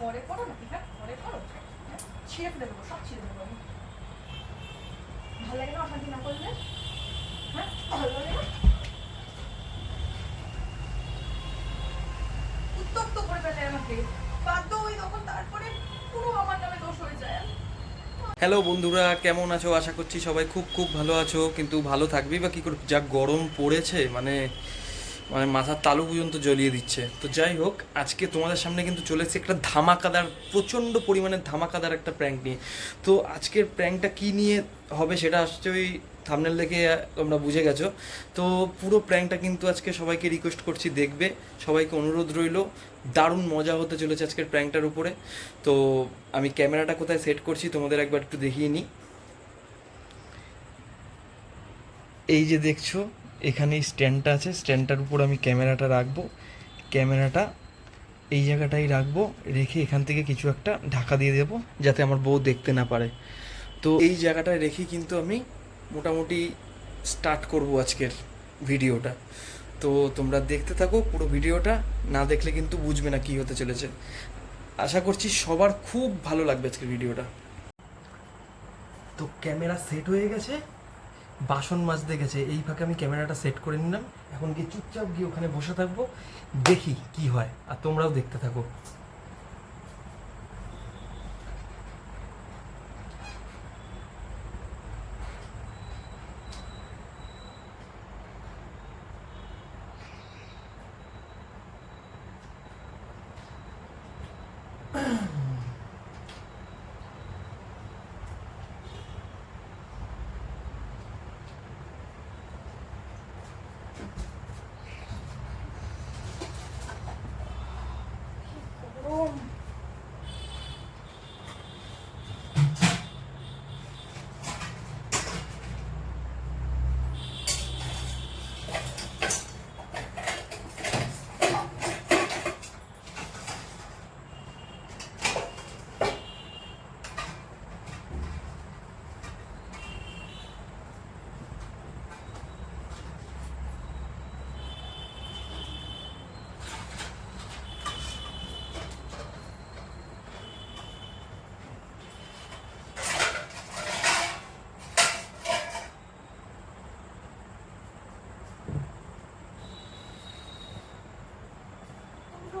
ঘরে করো নাকি? হ্যাঁ ঘরে করো। হ্যাঁ ছিঁড়ে ফেলে দেবো, সব ছিঁড়ে দেবো আমি। ভালো লাগে না অশান্তি না করলে? হ্যাঁ ভালো লাগে না? উত্তপ্ত করে ফেলে আমাকে। বাধ্য তখন তারপরে পুরো আমার নামে দোষ হয়ে যায়। হ্যালো বন্ধুরা, কেমন আছো? আশা করছি সবাই খুব খুব ভালো আছো। কিন্তু ভালো থাকবি বা কী করে? যা গরম পড়েছে মানে মানে মাথার তালু পর্যন্ত জ্বলিয়ে দিচ্ছে। তো যাই হোক, আজকে তোমাদের সামনে কিন্তু চলে এসেছে একটা ধামাকাদার, প্রচণ্ড পরিমাণে ধামাকাদার একটা প্র্যাঙ্ক নিয়ে। তো আজকের প্র্যাঙ্কটা কী নিয়ে হবে সেটা আসছে ওই থামনেল দেখে তোমরা বুঝে গেছো। তো পুরো প্র্যাঙ্কটা কিন্তু আজকে সবাইকে রিকোয়েস্ট করছি দেখবে। সবাইকে অনুরোধ রইল, দারুণ মজা হতে চলেছে আজকের প্র্যাঙ্কটার উপরে। তো আমি ক্যামেরাটা কোথায় সেট করছি তোমাদের একবার একটু দেখিয়ে নিই। এই যে দেখছ এখানে এই স্ট্যান্ডটা আছে। স্ট্যান্ডটার উপর আমি ক্যামেরাটা রাখব। ক্যামেরাটা এই জায়গাটাই রাখব। রেখে এখান থেকে কিছু একটা ঢাকা দিয়ে দেবো, যাতে আমার বউ দেখতে না পারে। তো এই জায়গাটায় রেখে কিন্তু আমি মোটামুটি স্টার্ট করব আজকের ভিডিওটা তো তোমরা দেখতে থাকো পুরো ভিডিওটা না দেখলে কিন্তু বুঝবে না কি হতে চলেছে। আশা করছি সবার খুব ভালো লাগবে আজকের ভিডিওটা তো ক্যামেরা সেট হয়ে গেছে। বাসন মাজতে গেছে, এই ফাঁকে আমি ক্যামেরাটা সেট করে নিলাম। এখন গিয়ে চুপচাপ গিয়ে ওখানে বসে থাকব, দেখি কি হয়, আর তোমরাও দেখতে থাকো গরম দুটো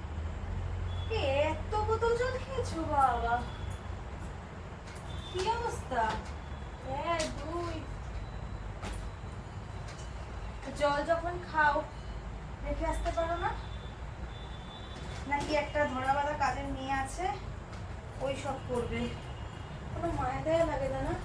এত বোতল জল খেয়েছো বাবা? কি অবস্থা? দুই। জল যখন খাও, রেখে আসতে পারো না? নাকি একটা ধরা বাঁধা কাজের মেয়ে আছে? ওই সব করবে। কোনো মায়া দেয়া লাগে না না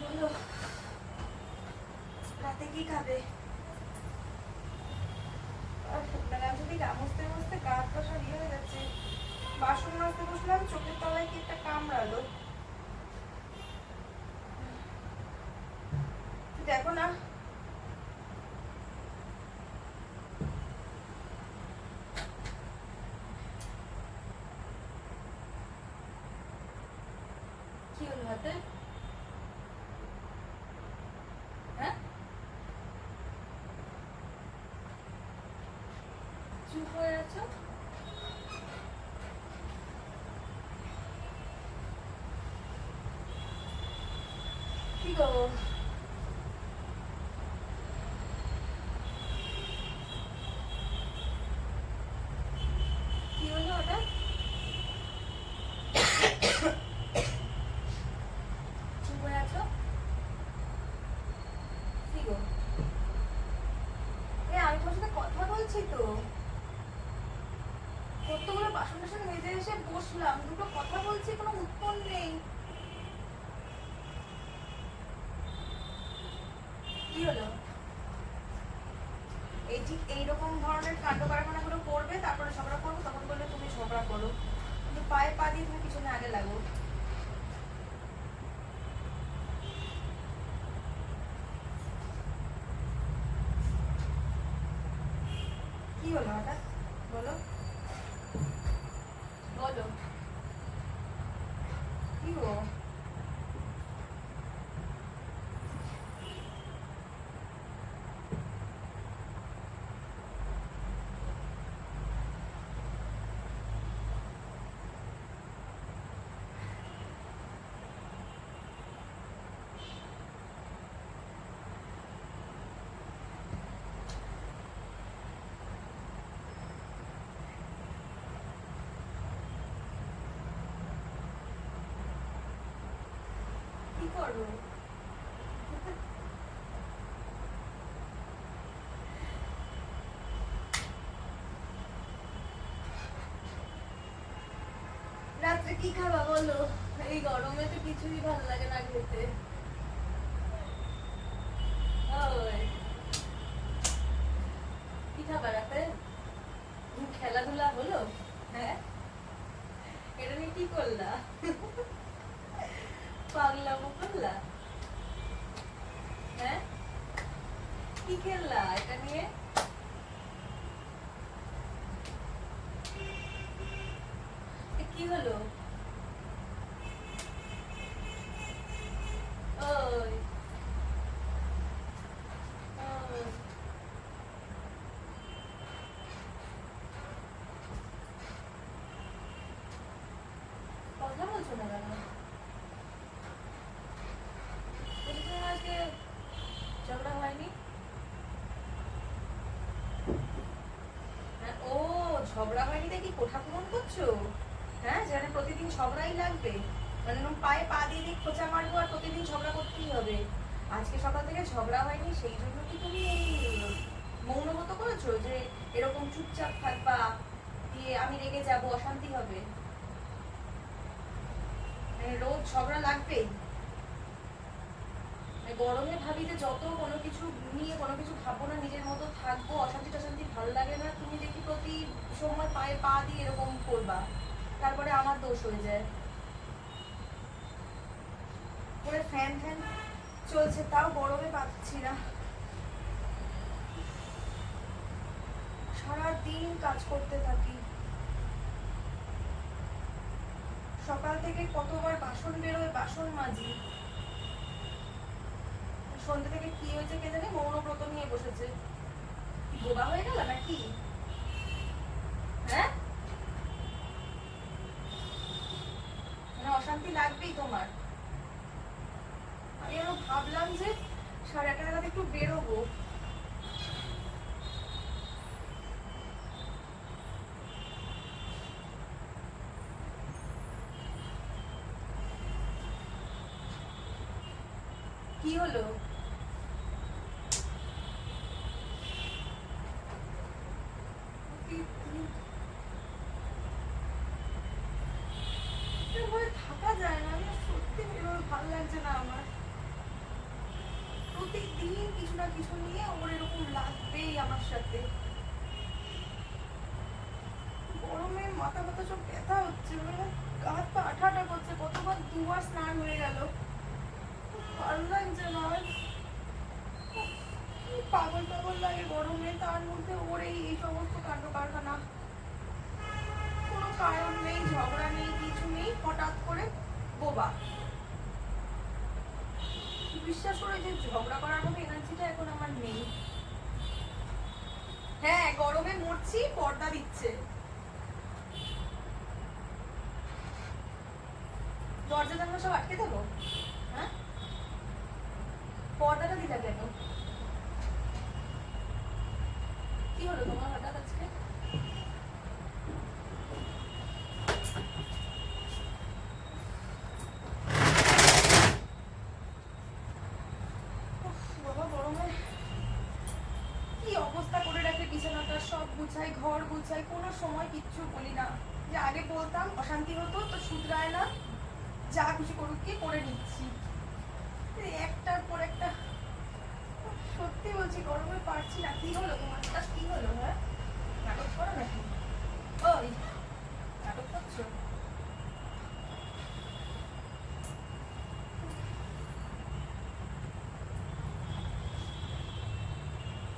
বলো কি মানে যদি ইয়ে হয়ে যাচ্ছে, বাসন মাজতে বসলাম, চোখের তলায় কি একটা কামড়ালো? দেখো না। কি হলো হ্যাঁ চুপ হয়ে আছো কি গো কি হলো ওটা চুপ হয়ে আছো করছি তো কতগুলো বাসন টাসন মেজে এসে বসলাম দুটো কথা বলছি, কোনো উত্তর নেই। কি হলো? এই ঠিক এইরকম ধরনের কাণ্ড কারখানাগুলো করবে, তারপরে ঝগড়া করব, তখন বললে তুমি ঝগড়া করো। কিন্তু পায়ে পা দিয়ে তুমি পিছনে আগে লাগো। কি হলো হঠাৎ বলো বলো কি গো কি করব রাত্রে কি খাবা বলো? এই গরমে তো কিছুই ভালো লাগে না খেতে। খেলাধুলা হলো? হ্যাঁ? এটা নিয়ে কি করলা? পাগলামো করলা হ্যাঁ কি খেললা এটা নিয়ে এ কি হলো ওই ওই। কথা বলছো না কেন বলছি তোমার আজকে ঝগড়া হয়নি হ্যাঁ, ও ঝগড়া হয়নি দেখি? কোঠা পূরণ করছ? হ্যাঁ যেখানে প্রতিদিন ঝগড়াই লাগবে। মানে পায়ে পা দিয়ে দিয়ে খোঁচা মারবো আর প্রতিদিন ঝগড়া করতেই হবে। আজকে সকাল থেকে ঝগড়া হয়নি, সেই জন্য কি তুমি মৌনগত করেছ যে এরকম চুপচাপ থাকবা, দিয়ে আমি রেগে যাব, অশান্তি হবে? মানে রোজ ঝগড়া লাগবেই। গরমে ভাবি যে যত কোনো কিছু নিয়ে কোনো কিছু ভাববো না, নিজের মতো থাকব, অশান্তি টশান্তি ভালো লাগে না, তুমি দেখি প্রতি সময় পায়ে পা দিয়ে এরকম করবা। তারপরে আমার দোষ হয়ে যায়। ফ্যান ফ্যান চলছে, তাও গরমে পাচ্ছি না। সারাদিন কাজ করতে থাকি। সকাল থেকে কতবার বাসন বেরোয়, বাসন মাজি। সন্ধ্যে থেকে কি হয়েছে কে জানে? মৌনব্রত নিয়ে বসেছে। বোবা হয়ে গেল নাকি? হ্যাঁ? মানে অশান্তি লাগবেই তোমার। আমি আরও ভাবলাম যে সাড়ে আটটা নাগাদ একটু বেরোবো। কি হলো এভাবে থাকা যায় না আমি সত্যি এভাবে ভালো লাগছে না আমার প্রতিদিন কিছু না কিছু নিয়ে ওর এরকম লাগবেই আমার সাথে। গরমে মাথা ব্যথা সব ব্যথা হচ্ছে মানে হাত পা আঠা আঠা করছে, কতবার দুবার স্নান হয়ে গেল। ভালো লাগছে না পাগল পাগল লাগে গরমে, তার মধ্যে ওর এই সমস্ত কাণ্ড কারখানা কোনো কারণ নেই, ঝগড়া নেই, কিছু নেই, হঠাৎ করে বোবা। বিশ্বাস করে যে ঝগড়া করার মতো এনার্জিটা এখন আমার নেই। হ্যাঁ গরমে মরছি পর্দা দিচ্ছে। দরজা জানলা সব আটকে দেবো হ্যাঁ? পর্দাটা দিলা কেন কি হলো তোমার হঠাৎ আজকে উফ, বাবা গরমে কি অবস্থা করে রাখে বিছানাটা সব গুছাই গুছাই কোনো সময় কিচ্ছু বলি না। যে আগে বলতাম, অশান্তি হতো, তো শুধরায় না। যা কিছু করুক কি করে নিচ্ছি। একটার পর একটা, সত্যি বলছি, গরমে পারছি না। কি হলো তোমার? এটা কি হলো হ্যাঁ? নাটক করো নাকি? ওই, নাটক করছ?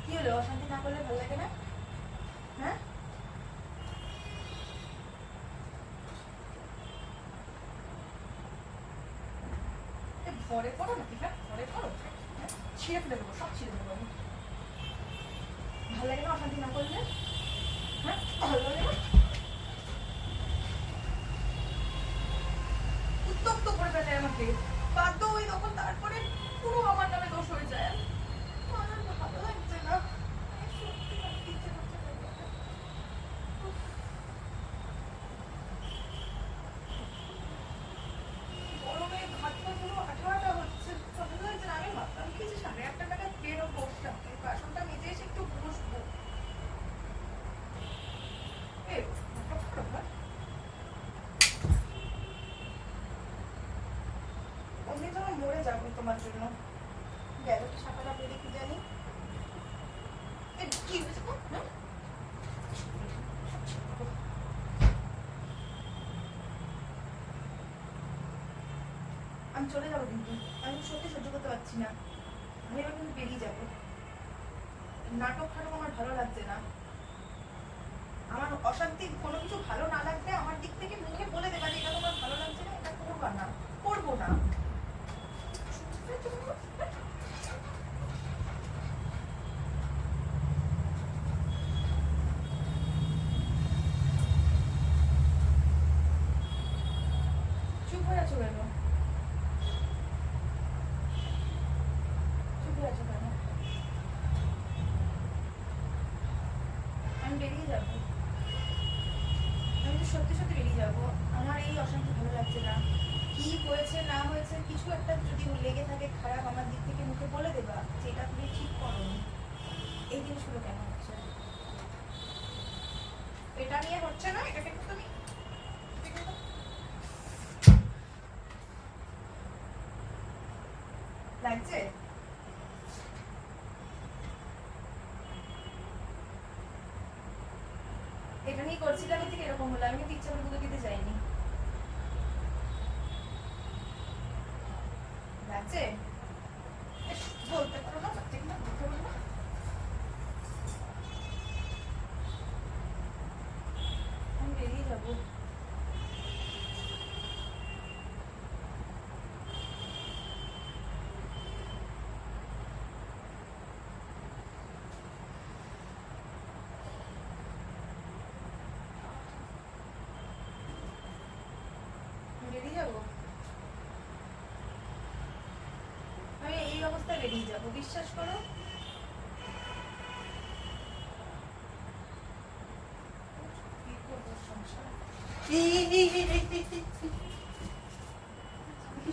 কি হলো, অশান্তি না করলে ভালো লাগে না হ্যাঁ ভরে করো নাকি হ্যাঁ পরে করো। হ্যাঁ? ছিঁড়ে ফেলে দেবো, সব ছিঁড়ে দেবো। আমি ভালো লাগে না অশান্তি না করলে? হ্যাঁ ভালো লাগে না? উত্তপ্ত করে ফেলে আমাকে। বাধ্য হই তখন তারপরে পুরো আমার নামে দোষ হয়ে যায় আমার আর ভালো লাগছে না সত্যি আমার ইচ্ছে করছে না এটা। উফ। গরমে হাত পা পুরো আঠা আঠা হচ্ছে ভালো লাগছে না আমি ভাবলাম কি যে সাড়ে আটটা টাকা বেরোবো এই বাসনটা মেজে এসে একটু বসবো এ, নাটক করো, হ্যাঁ? অমনি তো আমি মরে যাব তোমার জন্য গেল কি সাঁতারা বেড়ে কি জানি এ, কি হয়েছে গো? হ্যাঁ? আমি চলে যাব কিন্তু। আমি সত্যি সহ্য করতে পারছি না। আমি এবার কিন্তু বেরিয়ে যাব। নাটক ফাটক আমার ভালো লাগছে না। আমার অশান্তি কোনো কিছু ভালো না লাগলে আমার দিক থেকে মুখে বলে দেবা যে এটা তোমার ভালো লাগছে না, এটা করবা না। করব না চুপ হয়ে আছো কেন চুপ হয়ে আছো কেন আমি আমি তো সত্যি সত্যি বেরিয়ে আমার এই অশান্তি ভালো লাগছে না। কি হয়েছে, না হয়েছে, কিছু একটা যদি লেগে থাকে খারাপ, আমার দিক থেকে মুখে বলে দেবা তুমি ঠিক করো এই জিনিসগুলো কেন হচ্ছে? এটা নিয়ে হচ্ছে না? এটাকে তুমি লাগছে? এটা নিয়ে করছিলাম থেকে এরকম হলো। আমি কিন্তু ইচ্ছা করে দিতে চাইনি লাগছে এস, বলতে পারো না ঠিক না বলতে পারো না আমি বেরিয়ে যাব আমি বেরিয়ে যাব আমি এই অবস্থায় বেরিয়ে যাব বিশ্বাস করো কি করব সংসার? এই, এই, এই, এই, এই, এই, এই, এই। শোনো, শোনো, শোনো, শোনো, শোনো, শোনো, শোনো,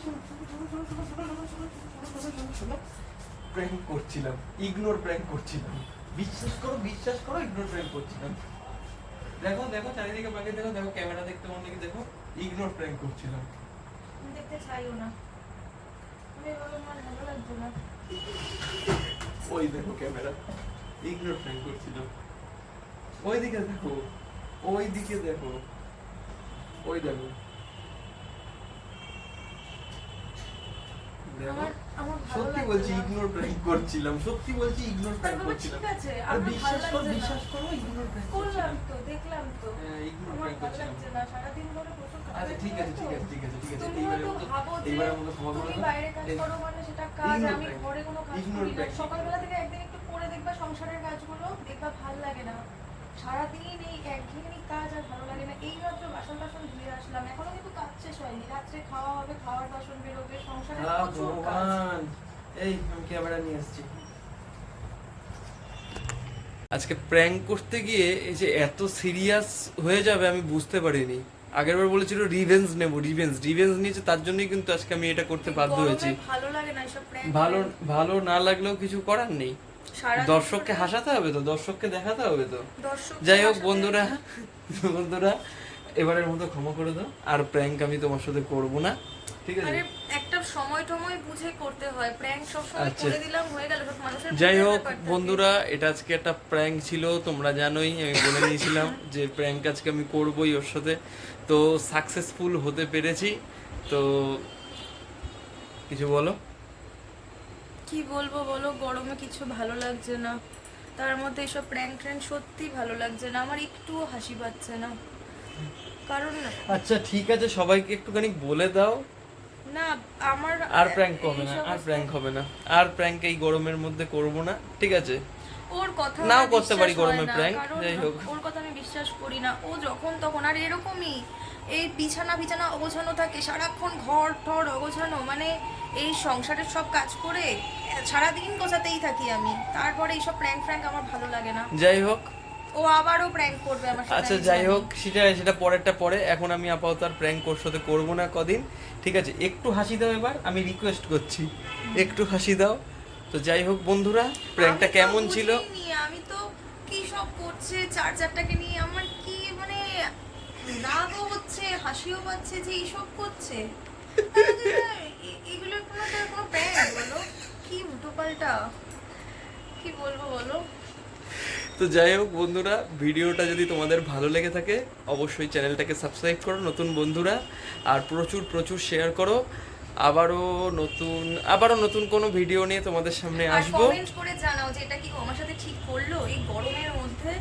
শোনো, শোনো, শোনো, শোনো। প্র্যাঙ্ক করছিলাম ইগনোর প্র্যাঙ্ক করছিলাম। বিশ্বাস করো বিশ্বাস করো ইগনোর প্র্যাঙ্ক করছিলাম। দেখো দেখো চারিদিকে বাকি দেখো দেখো ক্যামেরা দেখতে মনে কি দেখো ইগনোর প্র্যাঙ্ক করছিলাম। দেখতে চাইও না আমি এভাবে আমার ভালো লাগছে না ওই দেখো ক্যামেরা। ইগনোর প্র্যাঙ্ক করছিলাম। ওই দিকে দেখো ওই দিকে দেখো ওই দেখো সত্যি বলছি। ইগনোর প্র্যাঙ্ক করছিলাম সত্যি বলছি ইগনোর প্র্যাঙ্ক করছিলাম। ঠিক আছে আর বিশ্বাস করো বিশ্বাস করো ইগনোর প্র্যাঙ্ক করলাম তো দেখলাম তো। হ্যাঁ ইগনোর প্র্যাঙ্ক করছিলাম। লাগছে না সারাদিন ধরে আচ্ছা ঠিক আছে ঠিক আছে ঠিক আছে ঠিক আছে। তুমিও এইবারের তো মতো ভাবো যে এইবারের মতো ক্ষমা করে তুমি বাইরে কাজ করো মানে সেটা কাজ আমি ঘরে কোনো কাজ করি না। সকালবেলা থেকে একদিন একটু করে দেখবা সংসারের কাজগুলো দেখবা ভালো লাগে না। সারাদিন এই একঘেয়েমি কাজ আর ভালো লাগে না। এই মাত্র বাসন টাসন ধুয়ে আসলাম। এখনও কিন্তু কাজ শেষ হয়নি। রাত্রে খাওয়া হবে খাওয়ার বাসন বেরোবে সংসারের আহ, প্রচুর কাজ। এই আমি ক্যামেরা নিয়ে এসেছি আজকে প্র্যাঙ্ক করতে গিয়ে এই যে এত সিরিয়াস হয়ে যাবে আমি বুঝতে পারিনি। আগেরবার বলেছিল রিভেঞ্জ নেব রিভেঞ্জ রিভেঞ্জ নিয়েছে তার জন্যই কিন্তু আজকে আমি এটা করতে বাধ্য হয়েছি। ভালো লাগে না এসব ভালো ভালো না লাগলেও কিছু করার নেই। দর্শককে হাসাতে হবে তো দর্শককে দেখাতে হবে তো। যাই হোক বন্ধুরা বন্ধুরা এবারের মতো ক্ষমা করে দাও। আর প্র্যাঙ্ক আমি তোমার সাথে করব না ঠিক আছে? আরে একটা সময় টময় বুঝে করতে হয়। প্র্যাঙ্ক সব সময়। করে দিলাম হয়ে গেল। সব মানুষের যাই হোক বন্ধুরা এটা আজকে একটা প্র্যাঙ্ক ছিল তোমরা জানোই আমি বলে দিয়েছিলাম যে প্র্যাঙ্ক আজকে আমি করবই ওর সাথে। তো সাকসেসফুল হতে পেরেছি। তো কিছু বলো? কি বলব বলো গরমে কিছু ভালো লাগছে না। তার মধ্যে এসব প্র্যাঙ্ক ট্র্যাঙ্ক সত্যি ভালো লাগছে না আমার একটুও হাসি পাচ্ছে না। কারণ আচ্ছা ঠিক আছে সবাইকে একটুখানি বলে দাও। না আমার আর প্র্যাঙ্ক হবে না আর প্র্যাঙ্ক হবে না। আর প্র্যাঙ্ক এই গরমের মধ্যে করব না ঠিক আছে? ওর কথা নাও করতে পারি গরমে কারণ যাই হোক। ওর কথা আমি বিশ্বাস করি না। ও যখন তখন আর এরকমই এই বিছানা বিছানা অগোছানো থাকে সারাক্ষণ ঘর ঠর অগোছানো মানে এই সংসারের সব কাজ করে সারাদিন গোছাতেই থাকি আমি। তারপরে এইসব প্র্যাঙ্ক ফ্র্যাঙ্ক আমার ভালো লাগে না। যাই হোক। ও আবারও প্র্যাঙ্ক করবে আমার সাথে আচ্ছা যাই হোক সেটা সেটা পরেরটা পরে। এখন আমি আপাতত আর প্র্যাঙ্ক ওর সাথে করব না কদিন। ঠিক আছে একটু হাসি দাও এবার আমি রিকোয়েস্ট করছি। একটু হাসি দাও। তো যাই হোক বন্ধুরা প্র্যাঙ্কটা কেমন ছিল? আমি তো কি সব করছে চার্জারটাকে নিয়ে আমার কি মানে রাগও হচ্ছে হাসিও পাচ্ছে যে এইসব করছে। তাহলে যে না, এ- এগুলো কোনো তার কোনো প্র্যাঙ্ক বলো? কি উল্টো পাল্টা কি বলব বলো? তো যাই হোক বন্ধুরা ভিডিওটা যদি তোমাদের ভালো লেগে থাকে অবশ্যই চ্যানেলটাকে সাবস্ক্রাইব করো নতুন বন্ধুরা আর প্রচুর প্রচুর শেয়ার করো। আবারও নতুন আবারও নতুন কোনো ভিডিও নিয়ে তোমাদের সামনে আসব। কমেন্ট করে জানাও যে এটা কি আমার সাথে ঠিক করল এই গরমের মধ্যে।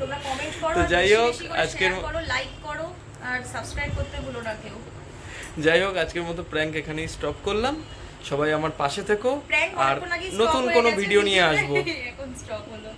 তোমরা কমেন্ট করো তো যাই হোক, আজকের করো লাইক করো আর সাবস্ক্রাইব করতে ভুলো না কেউ। যাই হোক আজকের মতো প্র্যাঙ্ক এখানেই স্টপ করলাম। সবাই আমার পাশে থেকো আর নতুন কোনো ভিডিও নিয়ে আসব। এখন স্টপ হলো।